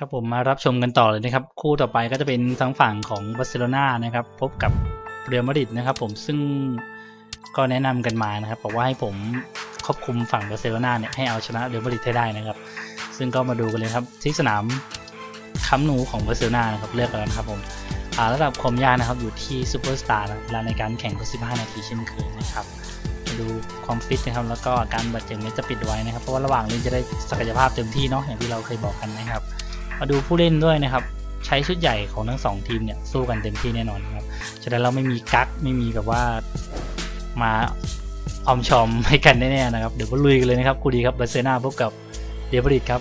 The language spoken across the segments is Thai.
ครับผมมารับชมกันต่อเลยนะครับ คู่ต่อไปก็จะเป็นทางฝั่งของบาร์เซโลนานะครับ พบกับเรอัลมาดริดนะครับผมซึ่งก็แนะนำกันมานะครับบอกว่าให้ผมควบคุมฝั่งบาร์เซโลนาเนี่ยให้เอาชนะเรอัลมาดริดให้ได้นะครับ ซึ่งก็มาดูกันเลยครับที่สนามคัมนูของบาร์เซโลนานะครับเลือกกันแล้วนะครับผมระดับความยากนะครับอยู่ที่ซูเปอร์สตาร์นะเวลาในการแข่งก็15 นาทีเช่นเคยนะครับมาดูความฟิตนะครับแล้วก็อาการบาดเจ็บเนี่ยจะปิดไว้นะครับเพราะว่าระหว่างเล่นจะได้ศักยภาพเต็มที่เนาะอย่างที่เราเคยบอกกันนะครับ มาดูผู้เล่นด้วยนะครับ ใช้ชุดใหญ่ของทั้งสองทีมเนี่ยสู้กันเต็มที่แน่นอนครับฉะนั้นเราไม่มีกักไม่มีแบบว่ามาออมชอมให้กันแน่ๆนะครับ เดี๋ยวก็ลุยกันเลยนะครับกูดีครับบาร์เซนาพบกับเดวิดครับ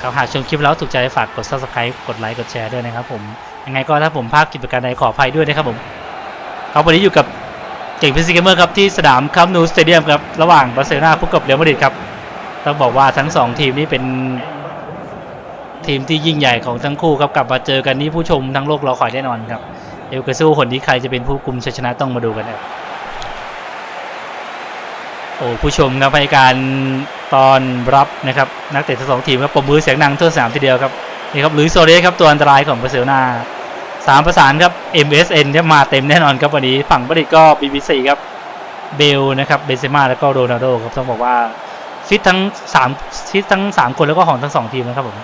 ครับหากชมคลิปแล้วถูกใจฝากกด subscribe กดไลค์กดแชร์ด้วยนะครับผมยังไงก็ถ้าผมพลาดกิจการใดขออภัยด้วยนะครับผมครับวันนี้อยู่กับเก่งพิซิเกมเมอร์ครับที่สนามคัมนูสเตเดียมครับระหว่างบาร์เซโลนาพบกับเรอัลมาดริดครับต้องบอกว่าทั้งสองทีมนี้เป็น ทีมที่ยิ่งใหญ่ของทั้งคู่ครับกลับมาเจอกันนี้ผู้ชมทั้งโลกรอคอยแน่นอนครับ เอลกาซูคนนี้ใครจะเป็นผู้กุมชัยชนะต้องมาดูกันครับโอ้ผู้ชมครับให้การตอนรับนะครับนักเตะทั้งสองทีมครับปมมือเสียงดังทั่วสนามทีเดียวครับนี่ครับหลุยโซเรสครับตัวอันตรายของบาร์เซโลนาสามประสานครับ MSN เนี่ยมาเต็มแน่นอนครับวันนี้ฝั่งบริตก็ BBC ครับเบลนะครับเบนเซม่าแล้วก็โรนัลโดครับต้องบอกว่าฟิตทั้งสามฟิตทั้งสามคนแล้วก็ของทั้งสองทีมนะครับผม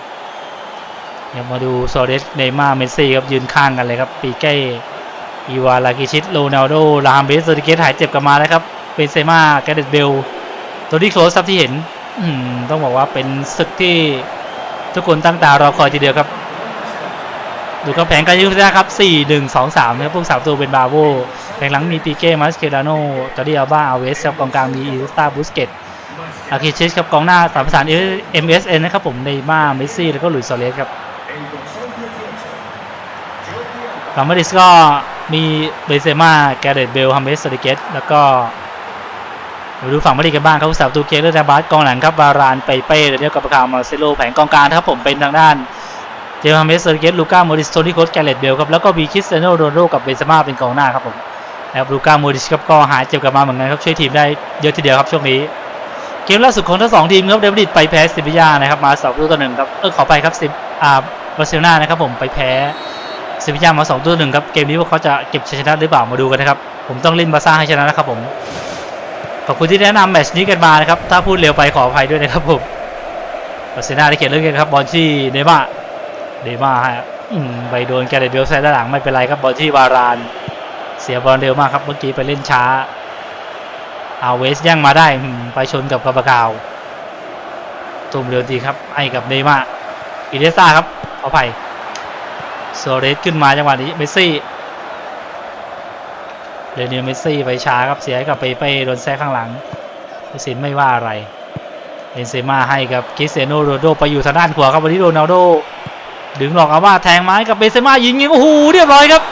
เดี๋ยวมาดูโซเรสเนย์ม่าร์เมสซี่ครับยืนข้างกันเลยครับ ปีเก้อีวาลากิชิตโรนัลโดลามเบสโซดิเกตหายเจ็บกลับมาแล้วครับเบนเซม่าแกเดตเบลตัวที่โคลสครับที่เห็นต้องบอกว่าเป็นศึกที่ทุกคนตั้งตารอคอยทีเดียวครับ ดูครับแผงการยืนนะครับ 4 1 2 3นะครับพวกสามตัวเป็นบาโวแผงหลังมีปีเก้มาสเคลาโนจอร์ดิอัลบาอาเวสครับกองกลางมีอีสตาบูสเกตอาคิชิสครับกองหน้าสามประสาน MSN นนะครับผมเนย์มาร์เมสซี่แล้วก็หลุยส์โซเรสครับ ฝั่งมาดริสก็มีเบเซมาแกเรตเบลฮัมเบสสติเกตแล้วก็มาดูฝั่งมาดริดกันบ้างครับผู้สาวตูเกเลอร์ดาบาสกองหลังครับบารานไปเป้เดียวกับประคาวมาเซโลแผงกองกลางครับผมเป็นทางด้านเจมส์ฮัมเบสสติเกตลูก้าโมดิสโทนี่โคสแกเรตเบลครับแล้วก็มีคริสเตยโนโรนโดกับเบเซมาเป็นกองหน้าครับผมแล้วลูก้าโมดิสครับก็หายเจ็บกลับมาเหมือนกันครับช่วยทีมได้เยอะทีเดียวครับช่วงนี้เกมล่าสุดของทั้งสองทีมครับเดวิดไปแพ้ซิบิยานะครับมาสองตัวต่อหนึ่งครับเออขอไปครับซิอ่าบาร์เซโลนานะครับผมไปแพ้ เซบีย่ามาสองตัวหนึ่งครับเกมนี้พว่าเขาจะเก็บชัยชนะหรือเปล่ามาดูกันนะครับ ผมต้องเล่นบาซ่าให้ชนะนะครับผมขอบคุณที่แนะนำแมตช์นี้กันมานะครับถ้าพูดเร็วไปขออภัยด้วยนะครับผมบาร์เซโลนาได้เขียนเรื่องกันครับบอลที่เนม่าเนม่าฮะไปโดนแกเรตเบลไซด์ด้านหลังไม่เป็นไรครับบอลที่วาราน เสียบอลเร็วมากครับเมื่อกี้ไปเล่นช้าเอาเวสย่างมาได้ไปชนกับกาบากาวตุ้มเร็วดีครับไอ้กับเนม่าอิเดซ่าครับขออภัย โซเรสขึ้นมาจังหวะนี้เมสซี่เดนิลเมสซี่ไปช้าครับเสียกับเปเป้โดนแซงข้างหลังผู้สินไม่ว่าอะไรเบนเซม่าให้กับคริสเตียโนโรโดไปอยู่ทางด้านขวาครับวันนี้โรนัลโด ดึงหลอกเอาว่าแทงไม้กับเบนเซม่ายิงยิงโอ้โหเรียบร้อยครับ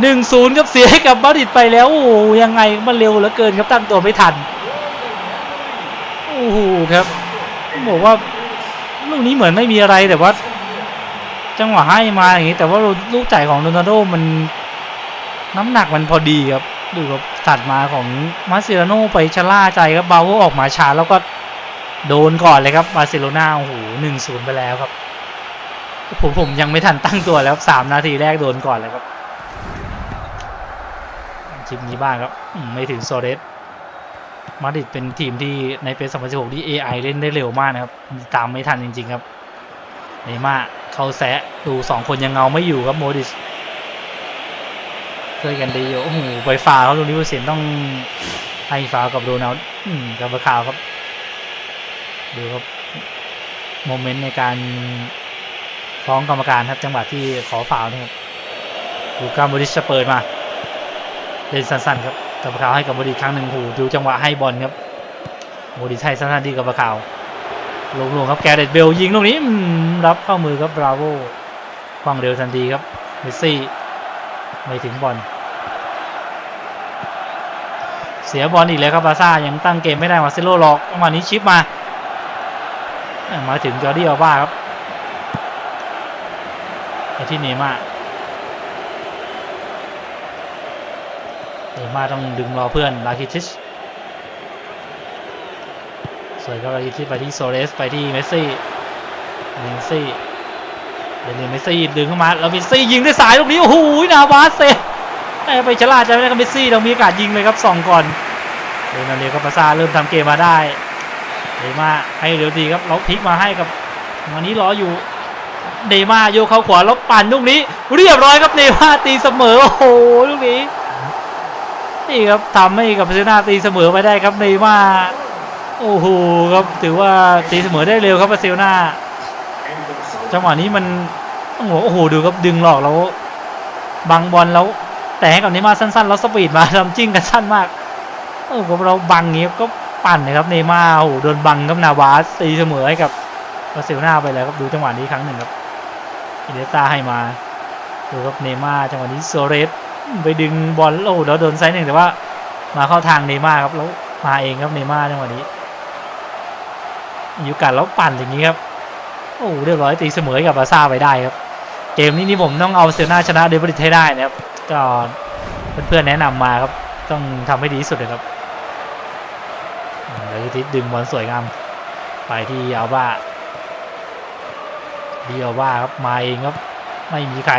หนึ่งศูนย์ครับเสียให้กับมาดริดไปแล้วโอ้ยังไงมันเร็วเหลือเกินครับตั้งตัวไม่ทันโอ้โหครับบอกว่าลูกนี้เหมือนไม่มีอะไรแต่ว่า จังหวะให้มาอย่างนี้แต่ว่าลูกจ่ายของโรนัลโดมันน้ำหนักมันพอดีครับดูกับตัดมาของมาเซโลโนไปชะล่าใจครับบาโวออกมาช้าแล้วก็โดนก่อนเลยครับบาร์เซโลนาโอ้โหหนึ่งศูนย์ไปแล้วครับผมผมยังไม่ทันตั้งตัวแล้วสามนาทีแรกโดนก่อนเลยครับชิปนี้บ้างครับไม่ถึงโซเรสมาดริดเป็นทีมที่ในปี2016ที่ AI เล่นได้เร็วมากนะครับ ตามไม่ทันจริง ๆ ครับเนม่า เขาแซะดูสองคนยังเงาไม่อยู่ครับโมดิสช่วยกันดีอยู่โอ้โหไปฟาวล์ครับลูกนี้ผู้เสียนต้องให้ฟากับโรนัลด์อืมกับข่าวครับดูครับโมเมนต์ในการฟ้องกรรมการครับจังหวะที่ขอฟาวนะครับดูการโมดิสจะเปิดมาเล่นสั้นๆครับกับข่าวให้กับโมดิสครั้งหนึ่งโอ้โหดูจังหวะให้บอลครับโมดิสให้สั้นๆดีกับข่าว ลงลงครับแกเรตเบลยิงลูกนี้รับเข้ามือครับบราโวควางเร็วทันทีครับเมสซี่ไม่ถึงบอลเสียบอลอีกแล้วครับบาซ่ายังตั้งเกมไม่ได้มาเซโลลอกจังหวะนี้ชิปมามาถึงจอร์ดี้อัลบ้าครับไปที่เนม่าเนม่าต้องดึงรอเพื่อนลาคิทิช สวยครับอาทิตย์ไปที่โซเรสไปที่เมสซี่เมสซี่เดนเนเมสซี่ดึงเข้ามาแล้วเมสซี่ยิงด้วยสายลูกนี้โอ้โหนาวาสเซ่ไปฉลาดใจไม่ได้กับเมสซี่เรามีโอกาสยิงเลยครับสองก่อนเดนเนลกับปาซาเริ่มทำเกมมาได้เดมาให้เร็วดีครับเราพลิกมาให้กับวันนี้รออยู่เดมาโยเข้าขวาแล้วปั่นลูกนี้ เรียบร้อยครับเนมาตีเสมอโอ้โหลูกนี้นี่ครับทำให้กับเซนาตีเสมอไปได้ครับเนมา โอ้โหครับถือว่าตีเสมอได้เร็วครับบาร์เซโลนาจังหวะนี้มันโอ้โหโอ้โหดูครับดึงหลอกแล้วบังบอลแล้วแต่ให้กับเนมาสั้นๆ แล้วสปีดมาทำจิ้งกันสั้นมากโอ้โหเราบังอย่างงี้ก็ปั่นนะครับเนมาโอ้โหโดนบังครับนาวาสตีเสมอให้กับบาร์เซโลนาไปแล้วครับดูจังหวะนี้ครั้งหนึ่งครับอิเดตาให้มาดูครับเนม่าจังหวะนี้โซเรสไปดึงบอลโอ้แล้วโดนไซส์หนึ่งแต่ว่า มาเข้าทางเนม่าครับแล้วมาเองครับเนม่าจังหวะนี้ อยู่กันแล้วปั่นอย่างนี้ครับโอ้เรียบร้อยตีเสมอกับบาซ่าไปได้ครับ เกมนี้นี่ผมต้องเอาเซลนาชนะเดวิดให้ได้นะครับก็เพื่อนๆแนะนำมาครับ ต้องทำให้ดีที่สุดเลยครับอืมแล้วทิศดึงบอลสวยงามไปที่อัลบ้าเดียวว่าครับมาเองครับ ไม่มีใคร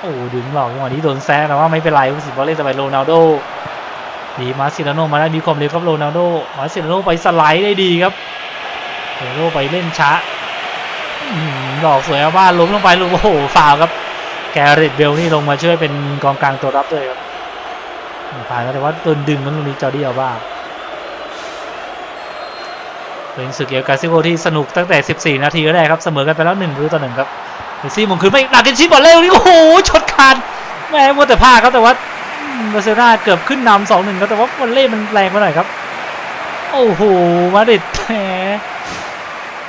โอ้ดึงหลอกจังหวะนี้โดนแซงแต่ว่าไม่เป็นไรผู้สิบอลเล่นสบายโรนัลโด ดีมาซิลาโนมาได้มีความเร็วครับโรนัลโดมาซิลาโนไปสไลด์ได้ดีครับโรนัลโดไปเล่นช้าอื้อหือหลอกสวยอาบ้าล้มลงไปลูกโอ้โหฟาวครับ แกเรตเบลนี่ลงมาช่วยเป็นกองกลางตัวรับเลยครับผ่านแต่ว่าโดนดึงนั้นตรงนี้จอร์ดี้อาบ้าเป็นศึกเอลกาซิโกที่สนุกตั้งแต่ 14 นาทีแรกครับเสมอกันไปแล้ว1ประตูต่อหนึ่งครับเมซี่มงคืนไม่หนักกันชิดบอลเร็วนี่โอ้โหชดคานแม่มัวแต่พลาดครับแต่ว่า บาร์เซโลนาเกือบขึ้นนำสองหนึ่งครับแต่ว่าบอลเล่มันแรงไปหน่อยครับ โอ้โหมาดิดแหม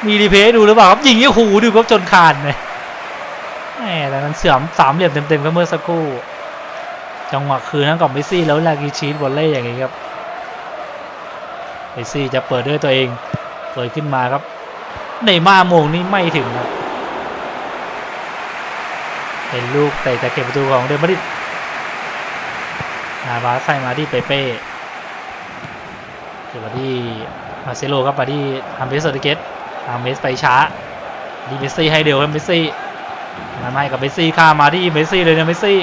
มีรีเพย์ดูหรือเปล่าครับยิงนี่โอ้โหดูครับจนคานเลยแหมแต่มันเสื่อมสามเหลี่ยมเต็มๆครับเมื่อสักครู่จังหวะคืนนั้นกับเมซี่แล้วลากิชีสบอลเล่อย่างนี้ครับเมซี่จะเปิดด้วยตัวเองเปิดขึ้นมาครับ ในมาโมงนี่ไม่ถึงครับเป็นลูกเตะแต่เก็บประตูของเดมาริด นาบาสใส่มาที่เปเป้เก็บมาที่มาเซโลครับมาที่อัมเบสโซติเกตอัมเบสไปช้าดีเมสซี่ให้เดียวครับเมสซี่มาให้กับเมสซี่ข้ามาที่เมสซี่เลยนะเมสซี่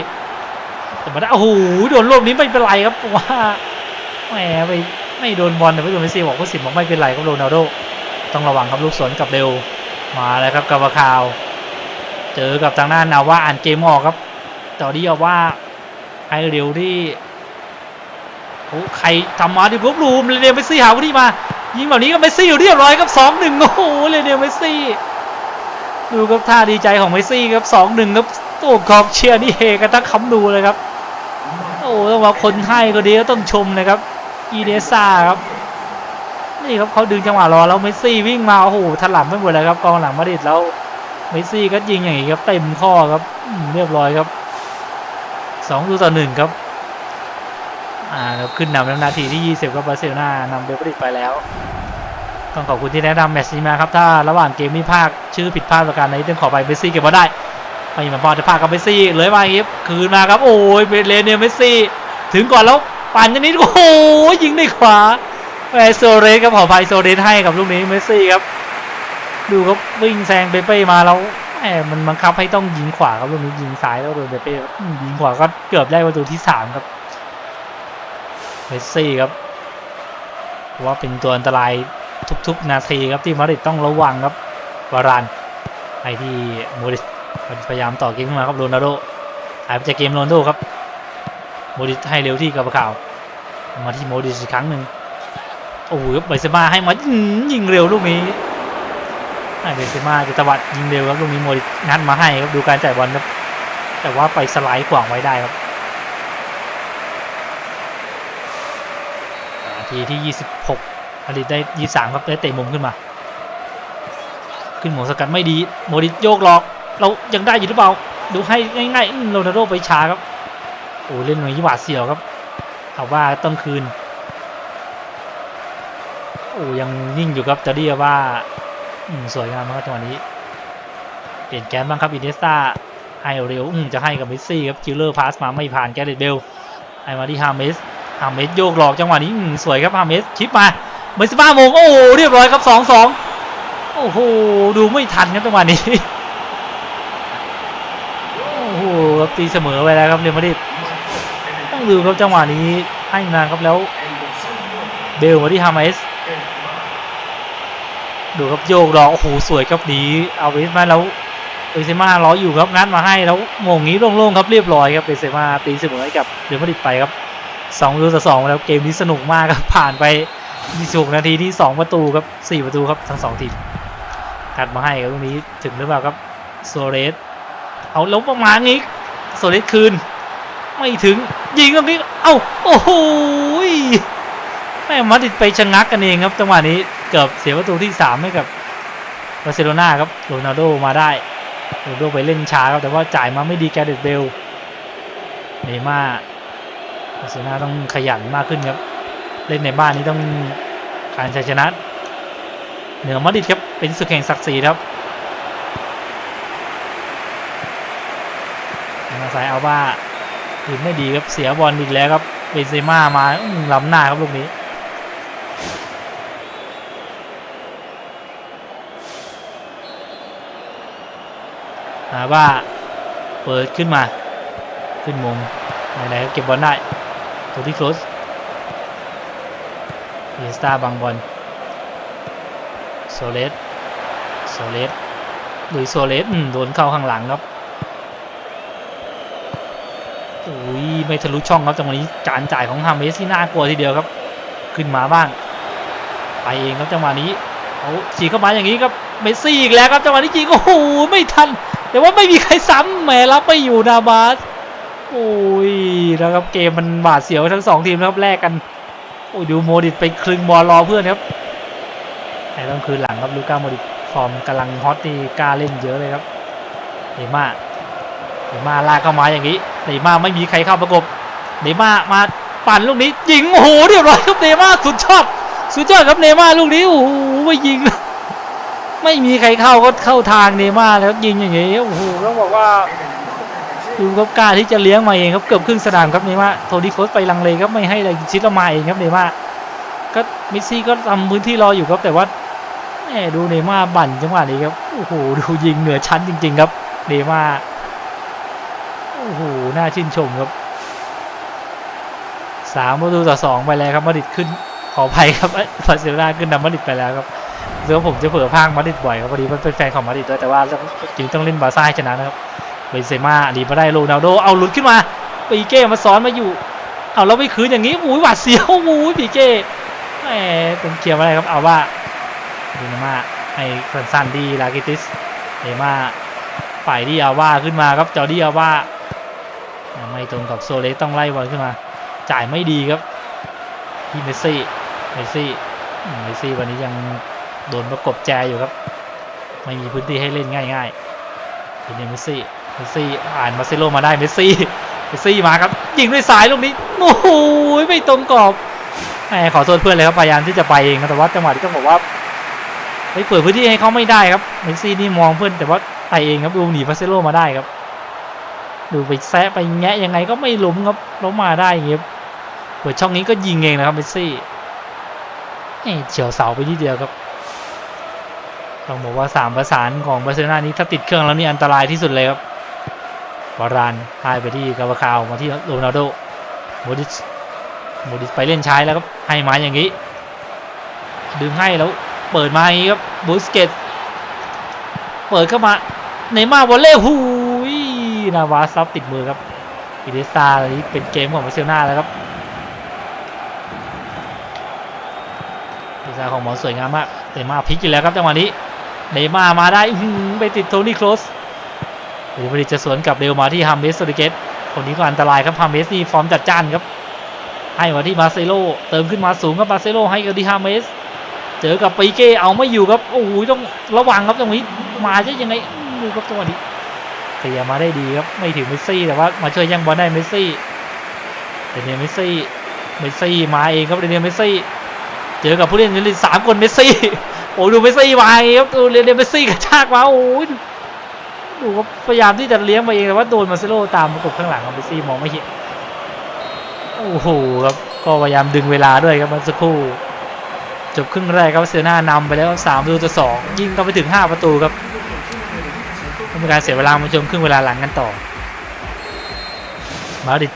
แต่มาได้โอ้โหโดนลูกนี้ไม่เป็นไรครับว่าแหมไปไม่โดนบอลแต่ไม่โดนเมสซี่บอกว่าสิบบอกไม่เป็นไรครับโรนัลโดต้องระวังครับลูกสวนกับเร็วมาแล้วครับกาบาคาว เจอกับทางหน้านาว่าอ่านเกมออกครับจอดีเอาว่าให้เร็วที่ โอ้ใครทำมาดิพวกลูมเรเนลเมสซี่หาวันที่มา ยิงแบบนี้ก็เมสซี่อยู่เรียบร้อยครับสองหนึ่งโอ้โหเรเนลเมสซี่ดูครับท่าดีใจของเมสซี่ครับสองหนึ่งครับโอ้กองเชียร์นี่เฮกันทั้งคำดูเลยครับโอ้ต้องว่าคนให้ก็ดีก็ต้องชมนะครับอีเดซ่าครับนี่ครับเขาดึงจังหวะรอแล้วเมสซี่วิ่งมาโอ้โหถล่มไม่หมดเลยครับกองหลังมาดิดแล้วเมสซี่ก็ยิงอย่างนี้ครับเต็มข้อครับเรียบร้อยครับสองต่อหนึ่งครับ อ่าแล้วขึ้นนำแล้วนาทีที่ 20ครับบาร์เซโลนานำเบลบริดไปแล้วต้องขอบคุณที่แนะนำแมตช์นี้มาครับถ้าระหว่างเกมมีภาคชื่อผิดพลาดประการใดต้องขอไปเมสซี่เก็บมาได้ไม่มาบอลจะพากับเมสซี่เลยมาอย่างนี้คืนมาครับโอ้ยเป็นเลนเนียเมสซี่ถึงก่อนแล้วปั่นอย่างนี้โอ้โหยิงด้วยขวาแหมโซเรสครับขอภัยโซเรสให้กับลูกนี้เมสซี่ครับดูครับวิ่งแซงเปเป้มาแล้วแหมมันบังคับให้ต้องยิงขวาครับลูกนี้ยิงซ้ายแล้วโดนเปเป้ยิงขวาก็เกือบได้ประตูที่สามครับ เมสซี่ครับเพราะว่าเป็นตัวอันตรายทุกๆนาทีครับที่มาดริดต้องระวังครับวารานไปที่โมดิสพยายามต่อเกมขึ้นมาครับโรนัลโดหายไปจากเกมโรนัลโดครับโมดิสให้เร็วที่กับข่าว มาที่โมดิสอีกครั้งหนึ่งโอ้โหเบเซมาให้มายิงเร็วลูกนี้อ่าเบเซมาจะตวัดยิงเร็วครับลูกนี้โมดิงัดมาให้ครับดูการจ่ายบอลครับแต่ว่าไปสไลด์ขวางไว้ได้ครับนา ทีที่ 26อดีตได้ 23 ครับได้เตะมุมขึ้นมา ขึ้นหมงสกัดไม่ดีโมดิโยกหลอก เรายังได้อยู่หรือเปล่า ดูให้ง่ายๆโรนัลโดไปช้าครับโอ้เล่นตรงนี้หวาดเสียวครับเอาว่าต้องคืนโอ้ยังนิ่งอยู่ครับจะเรียกว่าสวยงามมากจังหวะนี้ เปลี่ยนแกนบ้างครับอินเนสตาให้เร็วจะให้กับเมสซี่ครับคิลเลอร์พาสมาไม่ผ่านแกเรตเบลให้มาที่ฮาเมส ฮาเมสโยกหลอกจังหวะนี้สวยครับฮาเมสชิปมาเมสบ้าโมงโอ้เรียบร้อยครับสองสองโอ้โหดูไม่ทันครับจังหวะนี้โอ้โหตีเสมอไปแล้วครับเรอัลมาดริดต้องดูครับจังหวะนี้ให้นานครับแล้ว เบลมาที่ฮามเอสดูครับโยกรอกโอ้โหสวยครับนี้เอาเวสมาแล้วเบเซม่ารออยู่ครับงัดมาให้แล้วโมงนี้โล่งๆครับเรียบร้อยครับเบเซม่าตีเสมอให้กับเรอัลมาดริดไปครับ สองต่อสองแล้วเกมนี้สนุกมากครับผ่านไป26นาทีที่สองประตูครับสี่ประตูครับทั้งสองทีมกัดมาให้ครับตรงนี้ถึงหรือเปล่าครับโซเรสเอาล้วประมาณนี้โซเรสคืน ไม่ถึงยิงตรงนี้เอ้าโอ้โหแม่มาดริดไปชะงักกันเองครับจังหวะนี้เกือบเสียประตูที่สามให้กับบาร์เซโลนาครับโรนัลโดมาได้โรนัลโดไปเล่นช้าครับแต่ว่าจ่ายมาไม่ดีแกเดตเบลเนย์ม่า เซโลนาต้องขยันมากขึ้นครับ เล่นในบ้านนี้ต้องการชัยชนะ เหนือมาดริดครับเป็นศึกแห่งศักดิ์ศรีครับมาสายเอาว่าคืนไม่ดีครับเสียบอลอีกแล้วครับเบนเซม่ามาล้ำหน้าครับลูกนี้หาว่าเปิดขึ้นมา ขึ้นมงไหนๆก็เก็บบอลได้ ตัวที่โคลสเอสตาบังบอลโซเลสโซเลสหรือโซเลสโดนเข้าข้างหลังครับอุ้ยไม่ทะลุช่องครับจังหวะนี้การจ่ายของฮามเมสที่น่ากลัวทีเดียวครับ ขึ้นมาบ้าง ไปเองครับจังหวะนี้เอาฉีกเข้ามาอย่างนี้ครับเมสซี่อีกแล้วครับจังหวะนี้จริงโอ้โหไม่ทัน แต่ว่าไม่มีใครซ้ำแหมรับไม่อยู่นาบาส โอ้ยแล้วครับเกมมันบาดเสียวทั้งสองทีมนะครับแลกกันโอ้ยดูโมดิตไปคลึงบอลรอเพื่อนครับแต่ต้องคืนหลังครับลูก้าโมดิตฟอร์มกำลังฮอตนี่กล้าเล่นเยอะเลยครับเนม่าเนม่าลากเข้ามาอย่างนี้เนม่าไม่มีใครเข้าประกบเนม่ามาปั่นลูกนี้ยิงโอ้โหเรียบร้อยครับเนม่าสุดชอบสุดยอดครับเนม่าลูกนี้โอ้โหไม่ยิงไม่มีใครเข้าก็เข้าทางเนม่าแล้วยิงอย่างนี้โอ้โหต้องบอกว่า ดูครับกล้าที่จะเลี้ยงมาเองครับเกือบครึ่งสนามครับเนย์ม่าโทนี่โคสไปลังเลครับไม่ให้อะไรชิดละมาเองครับเนย์ม่าก็มสซี่ก็ทำพื้นที่รออยู่ครับแต่ว่าแหมดูเนม่าบั่นจังหวะนี้ครับโอ้โหดูยิงเหนือชั้นจริง ๆ ครับเนม่าโอ้โหน่าชื่นชมครับสามประตูต่อสองไปแล้วครับมาดิดขึ้นขออภัยครับบาร์เซลนาขึ้นนำมาดิดไปแล้วครับเดี๋ยวผมจะเผื่อพางมาดิดบ่อยครับพอดีมันเป็นแฟนของมาดิดด้วยแต่ว่าจริงต้องเล่นบาซ่าให้ชนะนะครับ เบนเซม่าดีมาได้โรนัลโดเอาหลุดขึ้นมาปีเก้มาซ้อนมาอยู่เอาแล้วไม่คืนอย่างนี้อุ้ยหวาดเสียวอุ้ยปีเก้แหมเป็นเคลียร์มาได้ครับเอาว่าดีนามาให้สั้นดีลากิติสเนมาฝ่ายดีอาว่าขึ้นมาครับจอร์ดีอาว่าไม่ตรงกับโซเลสต้องไล่บอลขึ้นมา จ่ายไม่ดีครับที่เมสซี่เมสซี่เมสซี่วันนี้ยังโดนประกบแจอยู่ครับ ไม่มีพื้นที่ให้เล่นง่ายๆเป็นเมสซี่ มสซี่อ่านมาเซโลมาได้เมสซี่เมสซี่มาครับ ยิงด้วยสายลูกนี้โอ้โหไม่ตรงกรอบแหมขอโทษเพื่อนเลยครับพยายามที่จะไปเองนะแต่ว่าจังหวะที่ต้องบอกว่าไปเปิดพื้นที่ให้เขาไม่ได้ครับเมสซี่นี่มองเพื่อนแต่ว่าไปเองครับดูหนีมาเซโลมาได้ครับ ดูไปแซะไปแงะยังไงก็ไม่ล้มครับล้มมาได้อย่างเงี้ยเปิดช่องนี้ก็ยิงเองนะครับเมสซี่เฉียวเสาไปนิดเดียวครับต้องบอกว่าสามประสานของบาร์เซโลนานี้ถ้าติดเครื่องแล้วนี่อันตรายที่สุดเลยครับ วารานพายไปที่กาบาคาวมาที่โรนัลโดโมดิชโมดิชไปเล่นใช้แล้วครับให้มาอย่างนี้ ดึงให้แล้วเปิดมาอย่างนี้ครับบูสเกตเปิดเข้ามาเนมาวอลเล่หูยนาวาซับติดมือครับอิเดสตาอันนี้เป็นเกมของบาเซลนาแล้วครับอิเดสตาของหมอสวยงามมากเนย์มาพลิกอยู่แล้วครับจังหวะนี้เนย์มามาได้ไปติดโทนี่โครส เดี๋ยวพอดีจะสวนกลับเร็วมาที่ฮัมเมสโซดิเกตคนนี้ก็อันตรายครับฮัมเมสนี่ฟอร์มจัดจ้านครับ ให้มาที่มาเซโลเติมขึ้นมาสูงครับมาเซโลให้กับที่ฮัมเมสเจอกับปีเก้เอาไม่อยู่ครับโอ้ยต้องระวังครับจังนี้มาจะยังไงดูครับจังหวะนี้เคลียร์มาได้ดีครับไม่ถึงเมสซี่แต่ว่ามาช่วยย่งบอลได้เมสซี่เดนเนียเมสซี่เมสซี่มาเองครับเดนเนียเมสซี่เจอกับผู้เล่นลิสามคนเมสซี่โอ้ดูเมสซี่มาเองครับดูเรียนเมสซี่กระชากมาโอ้ย ดูก็พยายามที่จะเลี้ยงมาเองแต่ว่าโดนมาเซโลตามประกบข้างหลังของเมสซี่มองไม่เห็นโอ้โหครับก็พยายามดึงเวลาด้วยครับมื่อสักครู่จบครึ่งแรกครับบาเซโลนานำไปแล้วสามประตูต่อสองยิงเข้าไปถึงห้าประตูครับไม่มีการเสียเวลามาชมครึ่งเวลาหลังกันต่อ มาดิด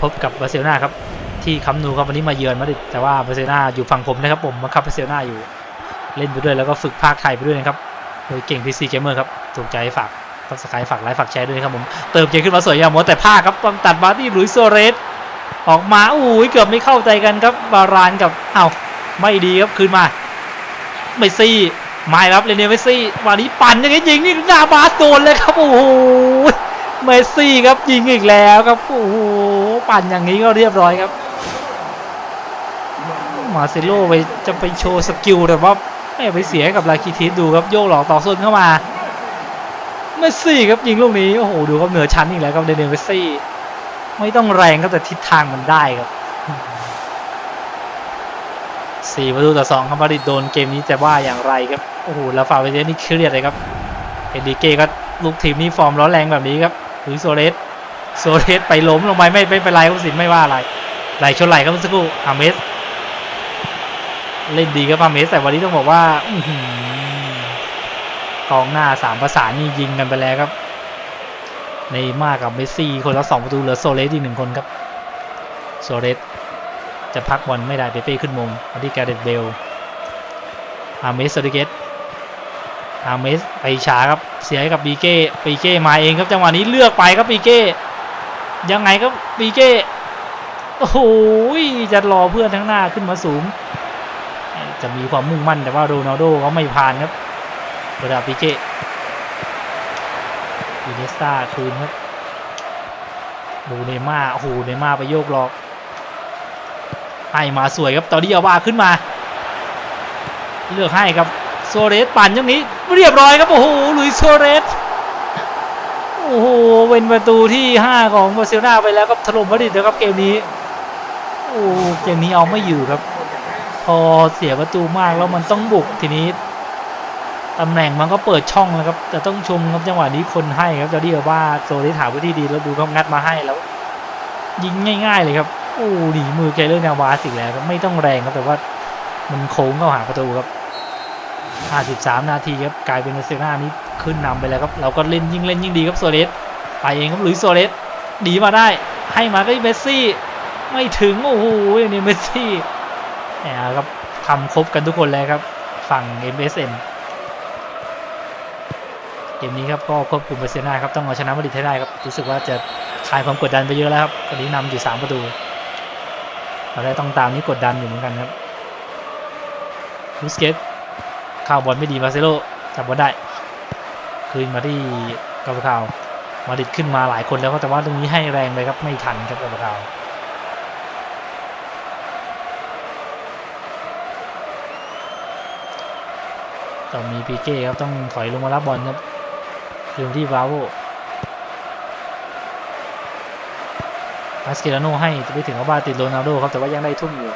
พบกับบาร์เซโลนาครับที่คัมนูครับวันนี้มาเยือนมาดิดแต่ว่าบาร์เซโลนาอยู่ฝั่งผมนะครับผมมาคับบาร์เซโลนาอยู่เล่นไปด้วยแล้วก็ฝึกภาคไทยไปด้วยนะครับโดยเก่งพีซีเกมเมอร์ครับถูกใจฝาก ฝากสกายฝากไลค์ฝากแชร์ด้วยครับผมเติมเกมขึ้นมาสวยงามหมดแต่ภาคครับต้องตัดมาที่หลุยโซเรสออกมาอุ้ยเกือบไม่เข้าใจกันครับบารานกับเอ้าไม่ดีครับคืนมาเมซี่ไมาครับเรเนลเมซี่วันนี้ปั่นอย่างนี้ยิงนี่หน้าบาสโดนเลยครับโอ้โหเมซี่ครับยิงอีกแล้วครับโอ้โหปั่นอย่างนี้ก็เรียบร้อยครับมาเซโลไปจะไปโชว์สกิลแต่ว่าไม่ไปเสียกับลาคิทิสดูครับโยกหลอกต่อส้นเข้ามา เมสซี่ครับยิงลูกนี้โอ้โหดูครับเหนือชั้นอีกแล้วครับเดนเมสซี่ ไม่ต้องแรงครับแต่ทิศทางมันได้ครับสี่ประตูต่อสองครับมาริดโดนเกมนี้จะว่าอย่างไรครับโอ้โหแล้วฟาเวเดนี่เครียดเลยครับเอ็นดีเก้ก็ลูกทีมนี้ฟอร์มร้อนแรงแบบนี้ครับหรือโซเรสโซเรสไปล้มลงไปไม่ไม่เป็นไรครับสินไม่ว่าอะไรไหลชนไหลครับสักครู่อาเมส เล่นดีครับอาเมสแต่วันนี้ต้องบอกว่า อื กองหน้าสามประสานนี่ยิงกันไปแล้วครับในมากกับเมสซี่คนละสองประตูเหลือโซเลสอีกหนึ่งคนครับโซเลสจะพักบอลไม่ได้เปเป้ขึ้นมงมาที่แกเรตเบลอาเมสโซดิเกตอาเมสไปช้าครับเสียให้กับบีเก้ปีเก้มาเองครับจังหวะนี้เลือกไปครับปีเก้ยังไงครับปีเก้โอ้โหจะรอเพื่อนทั้งหน้าขึ้นมาสูง จะมีความมุ่งมั่นแต่ว่าโรนัลโดเขาไม่ผ่านครับ เวลาปิเก้อินเนสตาคืนครับ ดูเนม่าโอ้โหเนม่าไปโยกหลอกให้มาสวยครับตอนนี้เอาว่าขึ้นมา เลือกให้ครับโซเรสปั่นอย่างนี้เรียบร้อยครับโอ้โหลุยโซเรสโอ้โหเป็นประตูที่ 5 ของบาร์เซโลนาไปแล้วครับถล่มมาดิดนะครับเกมนี้โอ้เกมนี้เอาไม่อยู่ครับ พอเสียประตูมากแล้วมันต้องบุกทีนี้ ตำแหน่งมันก็เปิดช่องนะครับ แต่ต้องชมครับจังหวะนี้คนให้ครับจอร์ดี้ว่าโซลิสหาพื้นที่ดีแล้วดูเขางัดมาให้แล้ว ยิงง่าย ๆ เลยครับ โอ้ดีมือแกเลอร์นาวาสิกแล้วครับไม่ต้องแรงครับแต่ว่ามันโค้งเข้าหาประตูครับ53นาทีครับกลายเป็นเซโลนานี้ขึ้นนำไปแล้วครับ เราก็เล่นยิ่งเล่นยิ่งดีครับโซเลสไปเองครับหลุยส์โซเลสดีมาได้ ให้มาก็เมสซี่ ไม่ถึง โอ้โหนี่เมสซี่เนี่ยครับทำครบกันทุกคนแล้วครับ ฝั่ง MSN เกมนี้ครับก็ควบคุมบาร์เซโลนาครับต้องเอาชนะมาดริดให้ได้ครับรู้สึกว่าจะคลายความกดดันไปเยอะแล้วครับตอนนี้นำอยู่ 3 ประตูเราได้ต้องตามนี้กดดันอยู่เหมือนกันครับบูสเกตข่าวบอลไม่ดีมาเซโลจับบอลได้ คืนมาที่กาบข่าวมาดิดขึ้นมาหลายคนแล้วครับแต่ว่าตรงนี้ให้แรงไปครับไม่ทันครับกาบข่าวต้องมีปีเก้ครับต้องถอยลงมารับบอลครับ คืนที่บราโวมาสเกลโนให้ไปถึงอาบ้าติดโรนัลโดครับแต่ว่ายังได้ทุ่มอยู่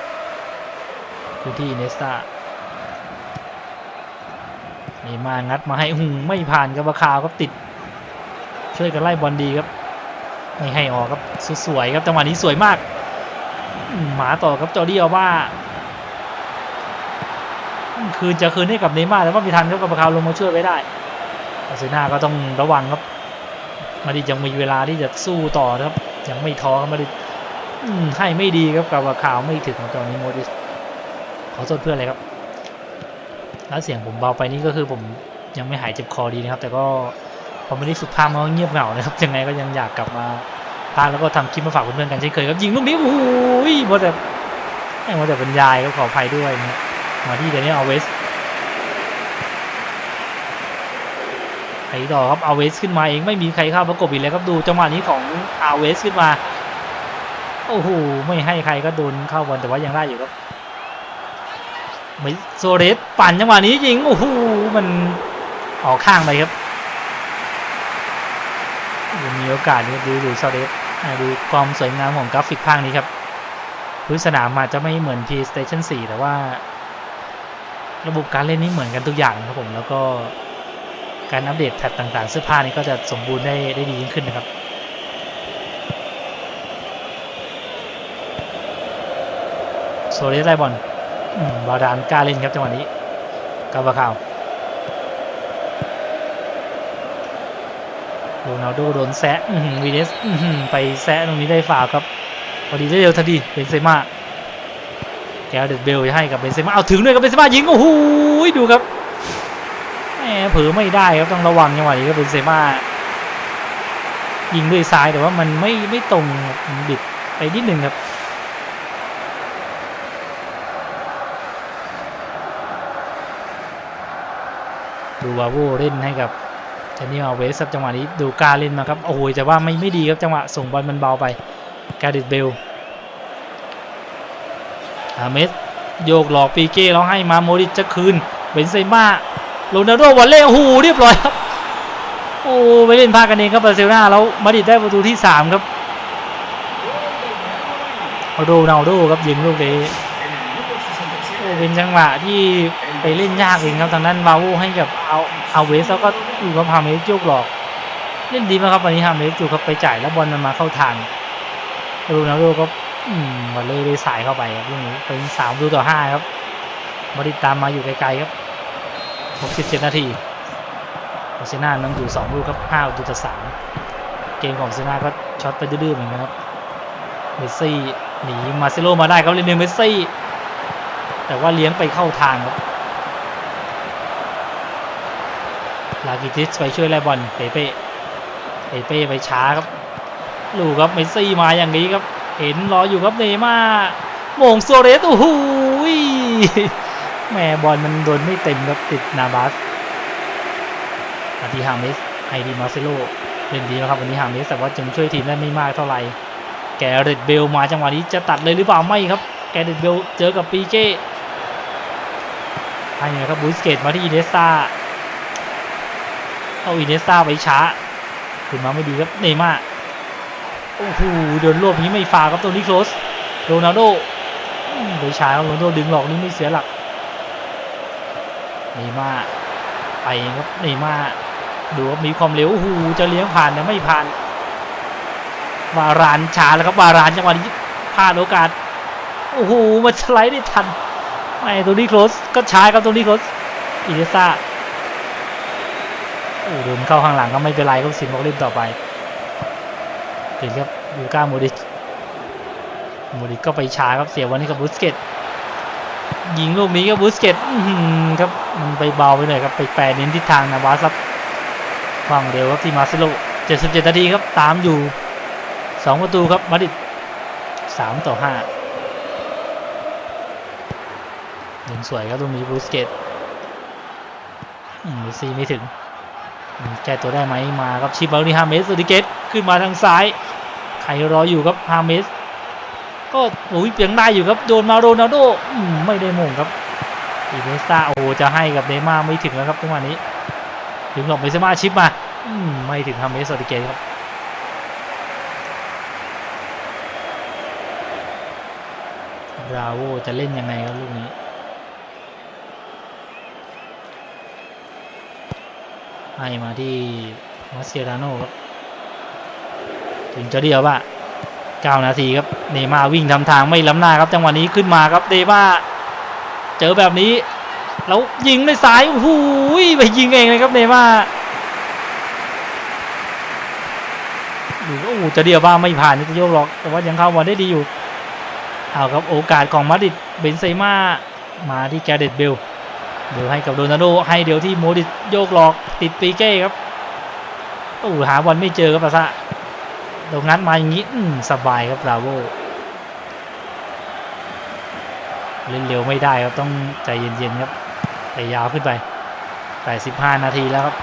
คืนที่เนสตานี่มางัดมาให้หุงไม่ผ่านกับบาคาวครับติด ช่วยกันไล่บอลดีครับไม่ให้ออกครับสวยครับจังหวะนี้สวยมากหมาต่อครับจอร์ดี้เอาว่าคืนจะคืนให้กับเนม่าแต่ว่ามีทันครับกับคาวลงมาช่วยไว้ได้ บาเซนาก็ต้องระวังครับมาดิยังมีเวลาที่จะสู้ต่อครับ ยังไม่ท้อครับมาดิให้ไม่ดีครับกับคาวไม่ถึงครับตอนนี้โมดิสขอโทษเพื่อนเลยครับแล้วเสียงผมเบาไปนี่ก็คือผมยังไม่หายเจ็บคอดีนะครับ แต่ก็พอไม่ได้ฝึกภาคมันก็เงียบเหงานะครับยังไงก็ยังอยากกลับมาพากแล้วก็ทำคลิปมาฝากเพื่อนๆกันเช่นเคยครับยิงลูกนี้โอ้ยหมดแต่หมดแต่บรรยายก็ขออภัยด้วยนะมาที่เดนิเอลเวส ไอ้ต่อครับเอาเวสขึ้นมาเองไม่มีใครเข้าประกบอีกแล้วครับดูจังหวะนี้ของอาเวสขึ้นมาโอ้โหไม่ให้ใครก็โดนเข้าบอลแต่ว่ายังได้อยู่ครับม่โซเรสปั่นจังหวะนี้ยิงโอ้โหมันออกข้างไปครับยังมีโอกาสนี่ดูดูโซเรสดูความสวยงามของกราฟิกภาคนี้ครับพื้นสนามอาจจะไม่เหมือน PlayStation 4 แต่ว่า ระบบการเล่นนี่เหมือนกันทุกอย่างครับผมแล้วก็ การอัปเดตแพทต่างๆ เสื้อผ้านี่ก็จะสมบูรณ์ได้ได้ดียิ่งขึ้นนะครับโซเลสไล่บอลบาดานกล้าเล่นครับจังหวะนี้กาบาข่าวโรนัลโดโดนแซะวีเนสไปแซะตรงนี้ได้ฝาครับพอดีได้เร็วทันทีเบนเซม่าแกเดดเบลให้กับเบนเซม่าเอาถึงด้วยกับเบนเซม่ายิงโอ้โหดูครับ เผลอไม่ได้ครับต้องระวังจังหวะนี้ครับเบนเซมายิงด้วยซ้ายแต่ว่ามันไม่ไม่ตรงบิดไปนิดนึงครับดูวาโวเล่นให้กับเจนนี่มาเวสครับจังหวะนี้ดูกาเล่นมาครับโอ้โหแต่ว่าไม่ไม่ดีครับจังหวะส่งบอลมันเบาไปกาดิดเบลอาเมสโยกหลอกปีเก้แล้วให้มาโมดิตจะคืนเบนเซม่า โรนัลโดวอลเล่โอ้โหเรียบร้อยครับโอ้ไปเล่นพลาดกันเองครับบาร์เซโลนาแล้วมาดริดได้ประตูที่3ครับโรนัลโดครับยิงลูกนี้โอ้เป็นจังหวะที่ไปเล่นยากเองครับทางนั้นวาโวให้กับเอาเอาเวสแล้วก็อยู่กับฮาเมสโยกหลอก เล่นดีมากครับวันนี้ฮาเมสอยู่ครับไปจ่ายแล้วบอลมันมาเข้าทางโรนัลโดก็มบอลเลยได้สายเข้าไปครับลูกนี้เป็นสามดูต่อห้าครับมาดริดตามมาอยู่ไกลๆครับ หกสิบเจ็ดนาทีบาร์เซโลนานำอยู่สองลูกครับห้าดูต่อสามเกมของเซน่าก็ช็อตไปดื้อๆเหมือนกันครับเมสซี่หนีมาเซโลมาได้ครับเล่นเนเมสซี่ แต่ว่าเลี้ยงไปเข้าทางครับลากิติสไปช่วยไล่บอลเปเป้เปเป้ไปช้าครับลูกครับเมสซี่มาอย่างนี้ครับ เห็นรออยู่ครับเนย์ม่าโมงโซเรสโอ้โหย แหม่บอลมันโดนไม่เต็มครับติดนาบัสอาทีฮาเมสไอดีมาเซโลเล่นดีนะครับวันนี้ฮาเมสแต่ว่าจึงช่วยทีมได้ไม่มากเท่าไหร่แกเรตเบลมาจังหวะนี้จะตัดเลยหรือเปล่าไม่ครับ แกเรตเบลเจอกับปีเก้ให้ไงครับบุสเกตมาที่อินเนสตาเอาอินเนสตาไปช้าขึ้นมาไม่ดีครับเนม่าโอ้โหโดนรวบนี้ไม่ฟาครับตัวนี้โคลสโรนัลโดอืมไปช้าโรนัลโดดึงหลอกนี่ไม่เสียหลัก เนย์ม่าไปครับเนย์ม่าดูว่ามีความเร็วโอ้โหจะเลี้ยงผ่านแต่ไม่ผ่านวารานช้าแล้วครับวารานจังหวะนี้พลาดโอกาสโอ้โหมาสไลด์ได้ทันไอ้ตัวนี้โคลสก็ช้าครับตัวนี้โคลสอิเดซ่าโอ้โดนเข้าข้างหลังก็ไม่เป็นไรครับสินบอกเล่นต่อไปเห็นครับลูก้าโมดิชโมดิชก็ไปช้าครับเสียวันนี้กับบูสเกต ยิงลูกนี้ก็บูสเกตครับมันไปเบาไปหน่อยครับไปแปรเน้นทิศทางนะบาสครับฟังเร็วครับที่มาซิโล77 นาทีครับตามอยู่สองประตูครับมาดิดสามต่อห้ายิงสวยครับตรงนี้บูสเกตเมสซี่ไม่ถึง แก้ตัวได้ไหมมาครับชิบาลีฮาเมสโอดิเกตขึ้นมาทางซ้าย ใครรออยู่ครับฮาเมส ก็โอ้ยเปียงได้อยู่ครับ โดนมาโรนัลโดไม่ได้มงครับอีเนสตาโอ้โหจะให้กับเนม่าไม่ถึงแล้วครับจังหวะนี้ถึงหลบเบนเซมาชิปมาอมไม่ถึงฮาเมสโอดิเกตครับบราโวจะเล่นยังไงครับลูกนี้ให้มาที่มาเซราโนครับถึงจะเดียวว่า 9 นาทีครับเนมาวิ่งทำทางไม่ล้ำหน้าครับจังหวะนี้ขึ้นมาครับเนย์มาเจอแบบนี้ แล้วยิงด้วยซ้ายโอ้โหไปยิงเองเลยครับเนมาร์ดูก็โอ้จะเดียวว่าไม่ผ่านนี่จะโยกหรอก แต่ว่ายังเข้าบอลได้ดีอยู่เอาครับโอกาสของมาดริดเบนเซม่ามาที่แกเดตเบลเดี๋ยวให้กับโรนัลโดให้เดี๋ยวที่โมดิตโยกหลอกติดปีเก้ครับโอ้หาบอลไม่เจอครับปาซะ ตรงนั้นมาอย่างนี้สบายครับลาโวเล่นเร็วไม่ได้ครับต้องใจเย็นๆครับไปยาวขึ้นไป 85 นาทีแล้วครับ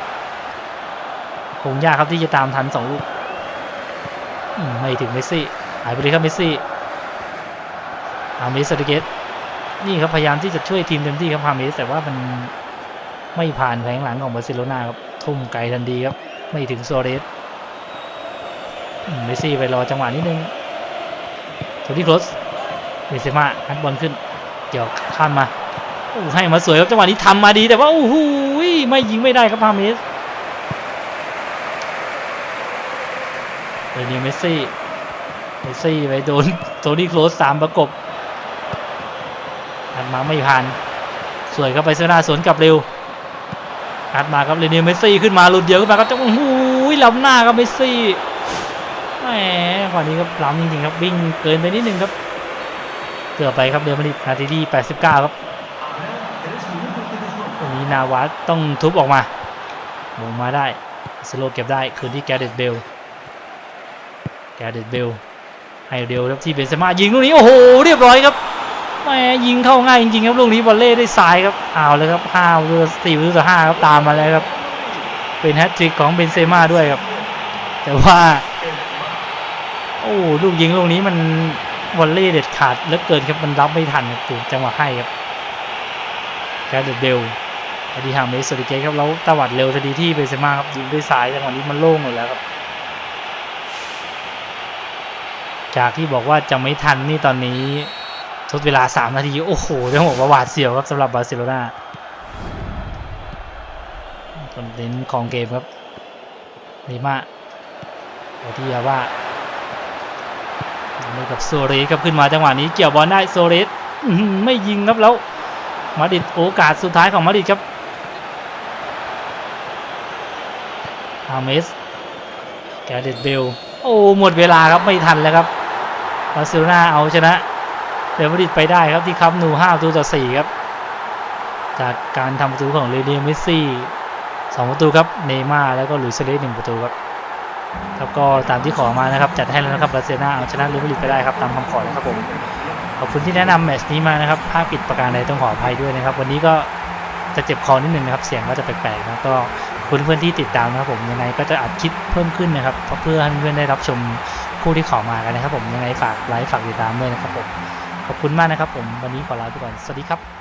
คงยากครับที่จะตามทันสองลูกไม่ถึงเมสซี่หายไปเลยครับเมสซี่ฮามิสเตเกตนี่ครับพยายามที่จะช่วยทีมเต็มที่ครับฮามิสแต่ว่ามันไม่ผ่านแผงหลังของบาร์เซโลนาครับทุ่มไกลทันทีครับ ไม่ถึงโซเรส เมสซี่ไปรอจังหวะนิดนึงโทนี่ครสเบนเซม่าฮัดบอลขึ้นเกี่ยวข้ามมาโอ้ให้มาสวยครับจังหวะนี้ทำมาดีแต่ว่าโอ้โหไม่ยิงไม่ได้ครับฮามิสเดนิเมสซี่เมสซี่ไปโดนโทนี่คลสสามประกบอัดมาไม่ผ่าน สวยครับไปเซนาสวนกลับเร็วอัดมาครับเรเนียเมสซี่ขึ้นมาหลุดเดียวขึ้นมาครับจังโอ้โหล้ำหน้าครับเมสซี่ แหมกว่านี้ครับล้ำจริงๆครับวิ่งเกินไปนิดนึงครับ เกือบไปครับเดลมาริดนาทีที่89 ครับตรงนี้นาวาต้องทุบออกมาหมงมาได้สโลเก็บได้คืนที่แกเดตเบลแกเดตเบลให้เร็วครับที่เบนเซม่ายิงลูกนี้โอ้โหเรียบร้อยครับแหมยิงเข้าง่ายจริงๆครับลูกนี้บอลเล่ได้สายครับเอาเลยครับห้าประตูสี่ประตูต่อห้าครับตามมาแล้วครับเป็นแฮตทริกของเบนเซม่าด้วยครับ แต่ว่า โอ้ลูกยิงลูกนี้มันวอลเล่เด็ดขาดเหลือเกินครับมันรับไม่ทันครับถูกจังหวะให้ครับแกเดตเบลอดีหางเมสโซดิเกครับแล้วตวัดเร็วทันทีที่เบเซม่าครับยิงด้วยซ้ายจังหวะนี้มันโล่งหมดแล้วครับ จากที่บอกว่าจะไม่ทันนี่ตอนนี้ทดเวลา 3 นาที โอ้โหต้องบอกว่าหวาดเสียวครับสำหรับบาร์เซโลนาคอนเทนต์ของเกมครับนีมาโอที่ยาว่า นี่กับโซเรสครับขึ้นมาจังหวะนี้เกี่ยวบอลได้โซเรสไม่ยิงครับแล้วมาดริดโอกาสสุดท้ายของมาดริดครับอาเมสแกเดตเบลโอ้หมดเวลาครับไม่ทันแล้วครับบาร์เซโลนาเอาชนะเรอัลมาดริดไปได้ครับที่คัมป์นู5ประตูต่อ4ครับ จากการทำประตูของเรเนียเมสซี่2ประตูครับเนย์ม่าร์แล้วก็ลุยเซเลส1ประตูครับ แล้วก็ตามที่ขอมานะครับ จัดให้แล้วนะครับบาร์เซโลนาเอาชนะลิเรอัลมาดริดไปได้ครับตามคำขอนะครับผมขอบคุณที่แนะนำแมตช์นี้มานะครับภาพผิดประการใดต้องขออภัยด้วยนะครับ วันนี้ก็จะเจ็บคอนิดนึงนะครับเสียงก็จะแปลกๆนะก็ขอบคุณเพื่อนที่ติดตามนะครับผมยังไงก็จะอัดคลิปเพิ่มขึ้นนะครับเพราะเพื่อให้เพื่อนได้รับชมคู่ที่ขอมากันนะครับ ผมยังไงฝากไลค์ฝากติดตามด้วยนะครับผมขอบคุณมากนะครับ ผมวันนี้ขอลาไปก่อนสวัสดีครับ